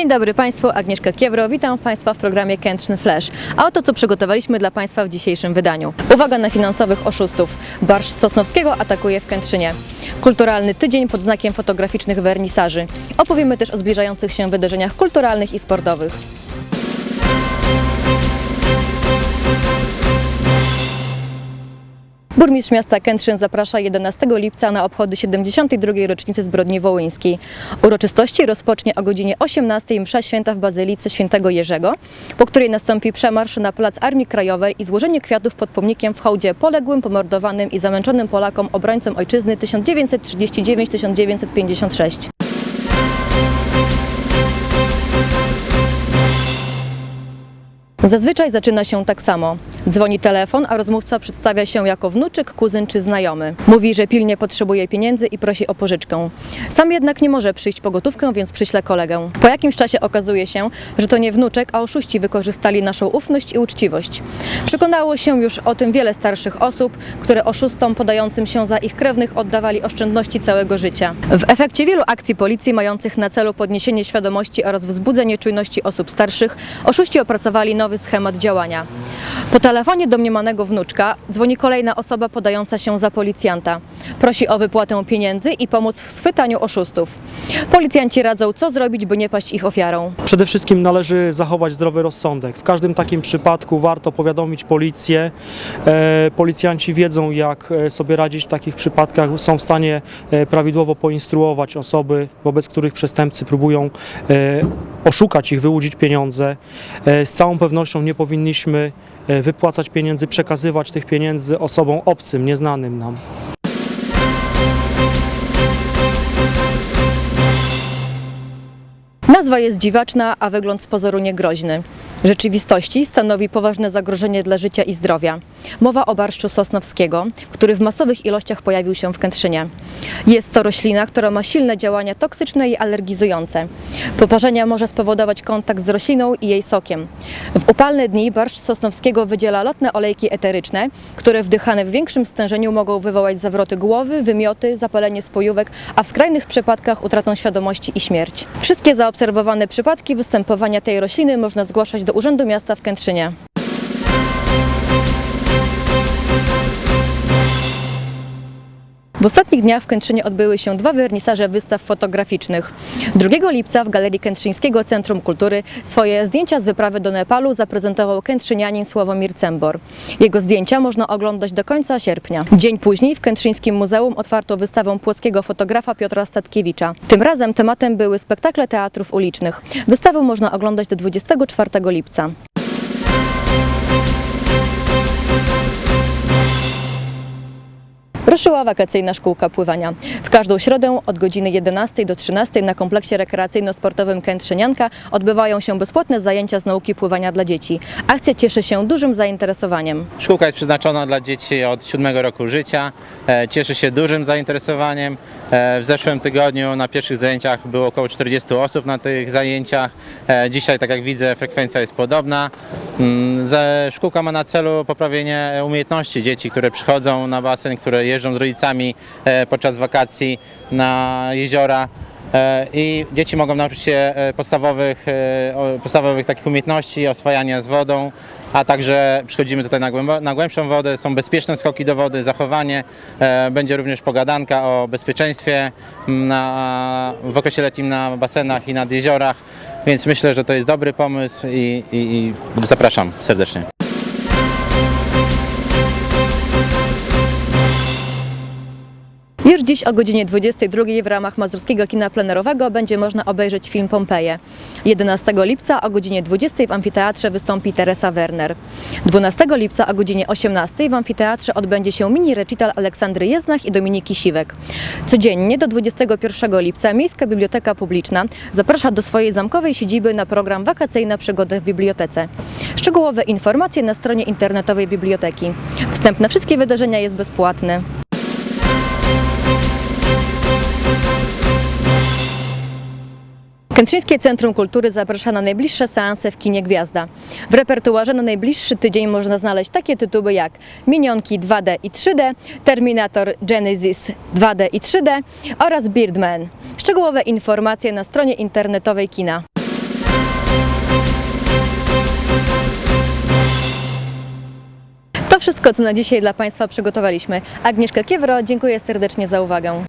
Dzień dobry Państwu, Agnieszka Kiewro, witam Państwa w programie Kętrzyn Flash. A oto co przygotowaliśmy dla Państwa w dzisiejszym wydaniu. Uwaga na finansowych oszustów. Barszcz Sosnowskiego atakuje w Kętrzynie. Kulturalny tydzień pod znakiem fotograficznych wernisaży. Opowiemy też o zbliżających się wydarzeniach kulturalnych i sportowych. Burmistrz miasta Kętrzyn zaprasza 11 lipca na obchody 72. rocznicy zbrodni wołyńskiej. Uroczystości rozpocznie o godzinie 18 msza święta w Bazylice Świętego Jerzego, po której nastąpi przemarsz na plac Armii Krajowej i złożenie kwiatów pod pomnikiem w hołdzie poległym, pomordowanym i zamęczonym Polakom obrońcom ojczyzny 1939-1956. Zazwyczaj zaczyna się tak samo. Dzwoni telefon, a rozmówca przedstawia się jako wnuczek, kuzyn czy znajomy. Mówi, że pilnie potrzebuje pieniędzy i prosi o pożyczkę. Sam jednak nie może przyjść po gotówkę, więc przyśle kolegę. Po jakimś czasie okazuje się, że to nie wnuczek, a oszuści wykorzystali naszą ufność i uczciwość. Przekonało się już o tym wiele starszych osób, które oszustom podającym się za ich krewnych oddawali oszczędności całego życia. W efekcie wielu akcji policji mających na celu podniesienie świadomości oraz wzbudzenie czujności osób starszych, oszuści opracowali schemat działania. Po telefonie domniemanego wnuczka dzwoni kolejna osoba podająca się za policjanta. Prosi o wypłatę pieniędzy i pomoc w schwytaniu oszustów. Policjanci radzą, co zrobić, by nie paść ich ofiarą. Przede wszystkim należy zachować zdrowy rozsądek. W każdym takim przypadku warto powiadomić policję. E, policjanci wiedzą, jak e, sobie radzić w takich przypadkach, są w stanie e, prawidłowo poinstruować osoby, wobec których przestępcy próbują oszukać ich, wyłudzić pieniądze. Z całą pewnością nie powinniśmy e, wypłacać pieniędzy, przekazywać tych pieniędzy osobom obcym, nieznanym nam. Nazwa jest dziwaczna, a wygląd z pozoru niegroźny. W rzeczywistości stanowi poważne zagrożenie dla życia i zdrowia. Mowa o barszczu sosnowskiego, który w masowych ilościach pojawił się w Kętrzynie. Jest to roślina, która ma silne działania toksyczne i alergizujące. Poparzenia może spowodować kontakt z rośliną i jej sokiem. W upalne dni barszcz sosnowskiego wydziela lotne olejki eteryczne, które wdychane w większym stężeniu mogą wywołać zawroty głowy, wymioty, zapalenie spojówek, a w skrajnych przypadkach utratą świadomości i śmierć. Wszystkie zaobserwowane przypadki występowania tej rośliny można zgłaszać do Urzędu Miasta w Kętrzynie. W ostatnich dniach w Kętrzynie odbyły się dwa wernisaże wystaw fotograficznych. 2 lipca w Galerii Kętrzyńskiego Centrum Kultury swoje zdjęcia z wyprawy do Nepalu zaprezentował kętrzynianin Sławomir Cembor. Jego zdjęcia można oglądać do końca sierpnia. Dzień później w Kętrzyńskim Muzeum otwarto wystawę płockiego fotografa Piotra Statkiewicza. Tym razem tematem były spektakle teatrów ulicznych. Wystawę można oglądać do 24 lipca. Ruszyła wakacyjna szkółka pływania. W każdą środę od godziny 11 do 13 na kompleksie rekreacyjno-sportowym Kętrzynianka odbywają się bezpłatne zajęcia z nauki pływania dla dzieci. Akcja cieszy się dużym zainteresowaniem. Szkółka jest przeznaczona dla dzieci od 7 roku życia. E, Cieszy się dużym zainteresowaniem. E, W zeszłym tygodniu na pierwszych zajęciach było około 40 osób na tych zajęciach. E, Dzisiaj, tak jak widzę, frekwencja jest podobna. Mm, Szkółka ma na celu poprawienie umiejętności dzieci, które przychodzą na basen, które jeżdżą z rodzicami e, podczas wakacji na jeziora. E, I dzieci mogą nauczyć się e, podstawowych, podstawowych takich umiejętności, oswajania z wodą, a także przychodzimy tutaj na, głębszą wodę, są bezpieczne skoki do wody, zachowanie. Będzie również pogadanka o bezpieczeństwie na, w okresie letnim na basenach i nad jeziorach, więc myślę, że to jest dobry pomysł i, i, i zapraszam serdecznie. Już dziś o godzinie 22 w ramach Mazurskiego Kina Plenerowego będzie można obejrzeć film Pompeje. 11 lipca o godzinie 20 w amfiteatrze wystąpi Teresa Werner. 12 lipca o godzinie 18 w amfiteatrze odbędzie się mini recital Aleksandry Jeznach i Dominiki Siwek. Codziennie do 21 lipca Miejska Biblioteka Publiczna zaprasza do swojej zamkowej siedziby na program Wakacyjna Przygoda w Bibliotece. Szczegółowe informacje na stronie internetowej biblioteki. Wstęp na wszystkie wydarzenia jest bezpłatny. Kętrzyńskie Centrum Kultury zaprasza na najbliższe seanse w kinie Gwiazda. W repertuarze na najbliższy tydzień można znaleźć takie tytuły jak Minionki 2D i 3D, Terminator Genesis 2D i 3D oraz Birdman. Szczegółowe informacje na stronie internetowej kina. To wszystko, co na dzisiaj dla Państwa przygotowaliśmy. Agnieszka Kiewro, dziękuję serdecznie za uwagę.